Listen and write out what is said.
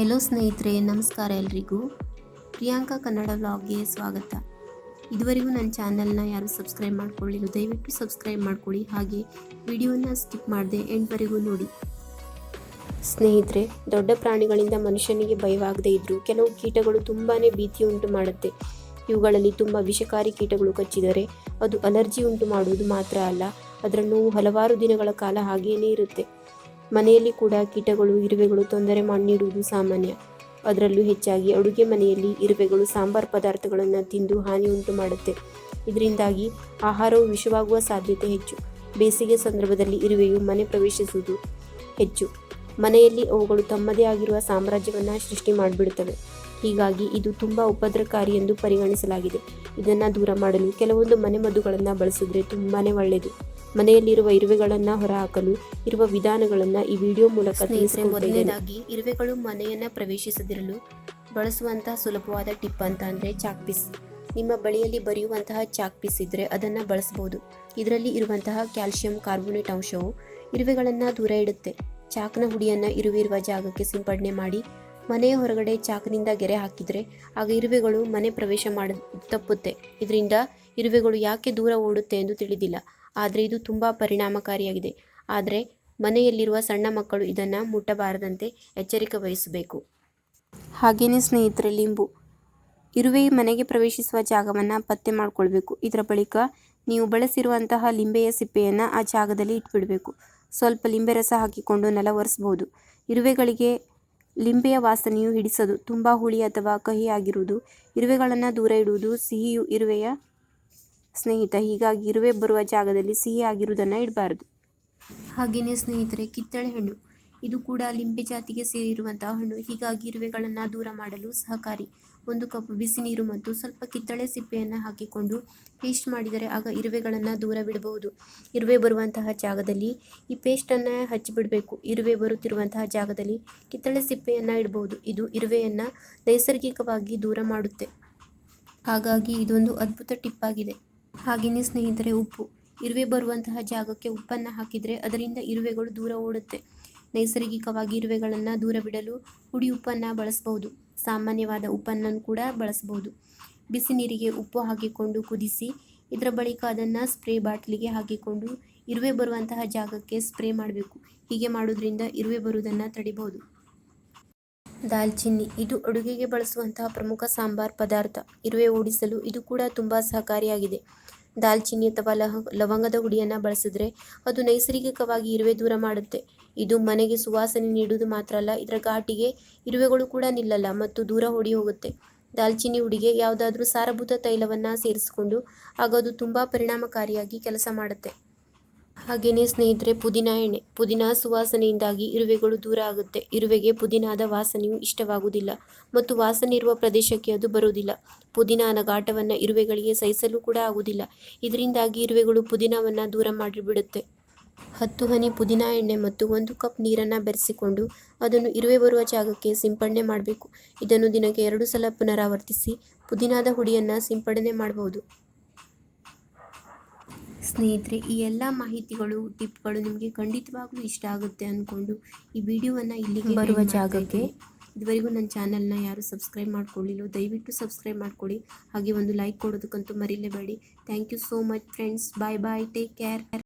Hello ಸ್ನೇಹಿತರೆ, ನಮಸ್ಕಾರ ಎಲ್ರಿಗೂ. ಪ್ರಿಯಾಂಕಾ ಕನ್ನಡ ವ್ಲಾಗ್ಗೆ ಸ್ವಾಗತ. ಇದುವರೆಗೂ ನನ್ನ ಚಾನಲ್ನ ಯಾರು ಸಬ್ಸ್ಕ್ರೈಬ್ ಮಾಡ್ಕೊಳ್ಳಿಲ್ಲ, ದಯವಿಟ್ಟು ಸಬ್ಸ್ಕ್ರೈಬ್ ಮಾಡ್ಕೊಳ್ಳಿ. ಹಾಗೆ ವಿಡಿಯೋನ ಸ್ಕಿಪ್ ಮಾಡದೆ ಎಂಟುವರೆಗೂ ನೋಡಿ. ಸ್ನೇಹಿತರೆ, ದೊಡ್ಡ ಪ್ರಾಣಿಗಳಿಂದ ಮನುಷ್ಯನಿಗೆ ಭಯವಾಗದೇ ಇದ್ದರೂ ಕೆಲವು ಕೀಟಗಳು ತುಂಬಾ ಭೀತಿ ಉಂಟು ಮಾಡುತ್ತೆ. ಇವುಗಳಲ್ಲಿ ತುಂಬ ವಿಷಕಾರಿ ಕೀಟಗಳು ಕಚ್ಚಿದರೆ ಅದು ಅಲರ್ಜಿ ಉಂಟು ಮಾಡುವುದು ಮಾತ್ರ ಅಲ್ಲ, ಅದರ ನೋವು ಹಲವಾರು ದಿನಗಳ ಕಾಲ ಹಾಗೆಯೇ ಇರುತ್ತೆ. ಮನೆಯಲ್ಲಿ ಕೂಡ ಕೀಟಗಳು, ಇರುವೆಗಳು ತೊಂದರೆ ಮಾಡಿ ನೀಡುವುದು ಸಾಮಾನ್ಯ. ಅದರಲ್ಲೂ ಹೆಚ್ಚಾಗಿ ಅಡುಗೆ ಮನೆಯಲ್ಲಿ ಇರುವೆಗಳು ಸಾಂಬಾರ್ ಪದಾರ್ಥಗಳನ್ನು ತಿಂದು ಹಾನಿ ಉಂಟು ಮಾಡುತ್ತೆ. ಇದರಿಂದಾಗಿ ಆಹಾರವು ವಿಷವಾಗುವ ಸಾಧ್ಯತೆ ಹೆಚ್ಚು. ಬೇಸಿಗೆ ಸಂದರ್ಭದಲ್ಲಿ ಇರುವೆಯು ಮನೆ ಪ್ರವೇಶಿಸುವುದು ಹೆಚ್ಚು. ಮನೆಯಲ್ಲಿ ಅವುಗಳು ತಮ್ಮದೇ ಆಗಿರುವ ಸಾಮ್ರಾಜ್ಯವನ್ನು ಸೃಷ್ಟಿ ಮಾಡಿಬಿಡುತ್ತವೆ. ಹೀಗಾಗಿ ಇದು ತುಂಬ ಉಪದ್ರಕಾರಿ ಎಂದು ಪರಿಗಣಿಸಲಾಗಿದೆ. ಇದನ್ನು ದೂರ ಮಾಡಲು ಕೆಲವೊಂದು ಮನೆಮದ್ದುಗಳನ್ನು ಬಳಸಿದ್ರೆ ತುಂಬಾ ಒಳ್ಳೆಯದು ಮನೆಯಲ್ಲಿರುವ ಇರುವೆಗಳನ್ನು ಹೊರಹಾಕಲು ಇರುವ ವಿಧಾನಗಳನ್ನು ಈ ವಿಡಿಯೋ ಮೂಲಕ ಮೊದಲನೇದಾಗಿ ಇರುವೆಗಳು ಮನೆಯನ್ನ ಪ್ರವೇಶಿಸದಿರಲು ಬಳಸುವಂತಹ ಸುಲಭವಾದ ಟಿಪ್ ಅಂತ ಅಂದ್ರೆ ಚಾಕ್ ಪೀಸ್. ನಿಮ್ಮ ಬಳಿಯಲ್ಲಿ ಬರೆಯುವಂತಹ ಚಾಕ್ ಪೀಸ್ ಇದ್ದರೆ ಅದನ್ನು ಬಳಸಬಹುದು ಇದರಲ್ಲಿ ಇರುವಂತಹ ಕ್ಯಾಲ್ಸಿಯಂ ಕಾರ್ಬೋನೇಟ್ ಅಂಶವು ಇರುವೆಗಳನ್ನು ದೂರ ಇಡುತ್ತೆ. ಚಾಕ್ನ ಹುಡಿಯನ್ನ ಇರುವಿರುವ ಇರುವ ಜಾಗಕ್ಕೆ ಸಿಂಪಡಣೆ ಮಾಡಿ ಮನೆಯ ಹೊರಗಡೆ ಚಾಕ್ನಿಂದ ಗೆರೆ ಹಾಕಿದ್ರೆ ಆಗ ಇರುವೆಗಳು ಮನೆ ಪ್ರವೇಶ ಮಾಡ ತಪ್ಪುತ್ತೆ. ಇದರಿಂದ ಇರುವೆಗಳು ಯಾಕೆ ದೂರ ಓಡುತ್ತೆ ಎಂದು ತಿಳಿದಿಲ್ಲ. ಆದರೆ ಇದು ತುಂಬ ಪರಿಣಾಮಕಾರಿಯಾಗಿದೆ. ಆದರೆ ಮನೆಯಲ್ಲಿರುವ ಸಣ್ಣ ಮಕ್ಕಳು ಇದನ್ನು ಮುಟ್ಟಬಾರದಂತೆ ಎಚ್ಚರಿಕೆ ವಹಿಸಬೇಕು. ಹಾಗೆಯೇ ಸ್ನೇಹಿತರೆ, ಲಿಂಬು. ಇರುವೆ ಮನೆಗೆ ಪ್ರವೇಶಿಸುವ ಜಾಗವನ್ನು ಪತ್ತೆ ಮಾಡಿಕೊಳ್ಬೇಕು. ಇದರ ಬಳಿಕ ನೀವು ಬಳಸಿರುವಂತಹ ಲಿಂಬೆಯ ಸಿಪ್ಪೆಯನ್ನು ಆ ಜಾಗದಲ್ಲಿ ಇಟ್ಬಿಡಬೇಕು. ಸ್ವಲ್ಪ ಲಿಂಬೆ ರಸ ಹಾಕಿಕೊಂಡು ನೆಲ ಒರೆಸ್ಬೋದು. ಇರುವೆಗಳಿಗೆ ಲಿಂಬೆಯ ವಾಸನೆಯು ಹಿಡಿಸದು. ತುಂಬ ಹುಳಿ ಅಥವಾ ಕಹಿ ಆಗಿರುವುದು. ಇರುವೆಗಳನ್ನು ದೂರ ಇಡುವುದು. ಸಿಹಿಯು ಇರುವೆಯ ಸ್ನೇಹಿತ, ಹೀಗಾಗಿ ಇರುವೆ ಬರುವ ಜಾಗದಲ್ಲಿ ಸಿಹಿ ಆಗಿರುವುದನ್ನು ಇಡಬಾರದು. ಹಾಗೆಯೇ ಸ್ನೇಹಿತರೆ, ಕಿತ್ತಳೆ ಹಣ್ಣು. ಇದು ಕೂಡ ಲಿಂಬೆ ಜಾತಿಗೆ ಸೇರಿರುವಂತಹ ಹಣ್ಣು. ಹೀಗಾಗಿ ಇರುವೆಗಳನ್ನು ದೂರ ಮಾಡಲು ಸಹಕಾರಿ. ಒಂದು ಕಪ್ ಬಿಸಿ ನೀರು ಮತ್ತು ಸ್ವಲ್ಪ ಕಿತ್ತಳೆ ಸಿಪ್ಪೆಯನ್ನು ಹಾಕಿಕೊಂಡು ಪೇಸ್ಟ್ ಮಾಡಿದರೆ ಆಗ ಇರುವೆಗಳನ್ನು ದೂರ ಬಿಡಬಹುದು. ಇರುವೆ ಬರುವಂತಹ ಜಾಗದಲ್ಲಿ ಈ ಪೇಸ್ಟನ್ನು ಹಚ್ಚಿಬಿಡಬೇಕು. ಇರುವೆ ಬರುತ್ತಿರುವಂತಹ ಜಾಗದಲ್ಲಿ ಕಿತ್ತಳೆ ಸಿಪ್ಪೆಯನ್ನು ಇಡಬಹುದು. ಇದು ಇರುವೆಯನ್ನು ನೈಸರ್ಗಿಕವಾಗಿ ದೂರ ಮಾಡುತ್ತೆ. ಹಾಗಾಗಿ ಇದೊಂದು ಅದ್ಭುತ ಟಿಪ್ ಆಗಿದೆ. ಹಾಗೆಯೇ ಸ್ನೇಹಿತರೆ, ಉಪ್ಪು. ಇರುವೆ ಬರುವಂತಹ ಜಾಗಕ್ಕೆ ಉಪ್ಪನ್ನು ಹಾಕಿದರೆ ಅದರಿಂದ ಇರುವೆಗಳು ದೂರ ಓಡುತ್ತೆ. ನೈಸರ್ಗಿಕವಾಗಿ ಇರುವೆಗಳನ್ನು ದೂರ ಬಿಡಲು ಹುಡಿ ಉಪ್ಪನ್ನು ಬಳಸಬಹುದು. ಸಾಮಾನ್ಯವಾದ ಉಪ್ಪನ್ನು ಕೂಡ ಬಳಸಬಹುದು. ಬಿಸಿ ನೀರಿಗೆ ಉಪ್ಪು ಹಾಕಿಕೊಂಡು ಕುದಿಸಿ, ಇದರ ಬಳಿಕ ಅದನ್ನು ಸ್ಪ್ರೇ ಬಾಟ್ಲಿಗೆ ಹಾಕಿಕೊಂಡು ಇರುವೆ ಬರುವಂತಹ ಜಾಗಕ್ಕೆ ಸ್ಪ್ರೇ ಮಾಡಬೇಕು. ಹೀಗೆ ಮಾಡೋದ್ರಿಂದ ಇರುವೆ ಬರುವುದನ್ನು ತಡಿಬಹುದು. ದಾಲ್ಚಿನ್ನಿ. ಇದು ಅಡುಗೆಗೆ ಬಳಸುವಂತಹ ಪ್ರಮುಖ ಸಾಂಬಾರ್ ಪದಾರ್ಥ. ಇರುವೆ ಓಡಿಸಲು ಇದು ಕೂಡ ತುಂಬ ಸಹಕಾರಿಯಾಗಿದೆ. ದಾಲ್ಚಿನ್ನಿ ಅಥವಾ ಲಹ, ಲವಂಗದ ಹುಡಿಯನ್ನು ಬಳಸಿದ್ರೆ ಅದು ನೈಸರ್ಗಿಕವಾಗಿ ಇರುವೆ ದೂರ ಮಾಡುತ್ತೆ. ಇದು ಮನೆಗೆ ಸುವಾಸನೆ ನೀಡುವುದು ಮಾತ್ರ ಅಲ್ಲ, ಇದರ ಘಾಟಿಗೆ ಇರುವೆಗಳು ಕೂಡ ನಿಲ್ಲಲ್ಲ ಮತ್ತು ದೂರ ಓಡಿ ಹೋಗುತ್ತೆ. ದಾಲ್ಚಿನ್ನಿ ಹುಡಿಗೆ ಯಾವುದಾದ್ರೂ ಸಾರಭೂತ ತೈಲವನ್ನು ಸೇರಿಸಿಕೊಂಡು ಆಗ ಅದು ತುಂಬ ಪರಿಣಾಮಕಾರಿಯಾಗಿ ಕೆಲಸ ಮಾಡುತ್ತೆ. ಹಾಗೆಯೇ ಸ್ನೇಹಿತರೆ, ಪುದೀನ ಎಣ್ಣೆ, ಪುದೀನ ಸುವಾಸನೆಯಿಂದಾಗಿ ಇರುವೆಗಳು ದೂರ ಆಗುತ್ತೆ. ಇರುವೆಗೆ ಪುದೀನಾದ ವಾಸನೆಯು ಇಷ್ಟವಾಗುವುದಿಲ್ಲ ಮತ್ತು ವಾಸನೆ ಇರುವ ಪ್ರದೇಶಕ್ಕೆ ಅದು ಬರುವುದಿಲ್ಲ. ಪುದೀನಾನ ಘಾಟವನ್ನು ಇರುವೆಗಳಿಗೆ ಸಹಿಸಲು ಕೂಡ ಆಗುವುದಿಲ್ಲ. ಇದರಿಂದಾಗಿ ಇರುವೆಗಳು ಪುದೀನವನ್ನು ದೂರ ಮಾಡಿಬಿಡುತ್ತೆ. ಹತ್ತು ಹನಿ ಪುದೀನ ಎಣ್ಣೆ ಮತ್ತು ಒಂದು ಕಪ್ ನೀರನ್ನು ಬೆರೆಸಿಕೊಂಡು ಅದನ್ನು ಇರುವೆ ಬರುವ ಜಾಗಕ್ಕೆ ಸಿಂಪಡಣೆ ಮಾಡಬೇಕು. ಇದನ್ನು ದಿನಕ್ಕೆ ಎರಡು ಸಲ ಪುನರಾವರ್ತಿಸಿ ಪುದೀನಾದ ಹುಡಿಯನ್ನು ಸಿಂಪಡಣೆ ಮಾಡಬಹುದು. ಸ್ನೇಹಿತರೆ ಈ ಎಲ್ಲ ಮಾಹಿತಿಗಳು ಟಿಪ್ಗಳು ನಿಮಗೆ ಖಂಡಿತವಾಗ್ಲೂ ಇಷ್ಟ ಆಗುತ್ತೆ ಅಂದ್ಕೊಂಡು ಈ ವಿಡಿಯೋವನ್ನು ಇಲ್ಲಿಗೆ ಬರುವ ಜಾಗಕ್ಕೆ ಇದುವರೆಗೂ ನನ್ನ ಚಾನಲ್ನ ಯಾರು ಸಬ್ಸ್ಕ್ರೈಬ್ ಮಾಡ್ಕೊಳ್ಳಿಲ್ಲ ದಯವಿಟ್ಟು ಸಬ್ಸ್ಕ್ರೈಬ್ ಮಾಡ್ಕೊಳ್ಳಿ ಹಾಗೆ ಒಂದು ಲೈಕ್ ಕೊಡೋದಕ್ಕಂತೂ ಮರಿಲೇಬೇಡಿ. Thank you so much friends bye bye take care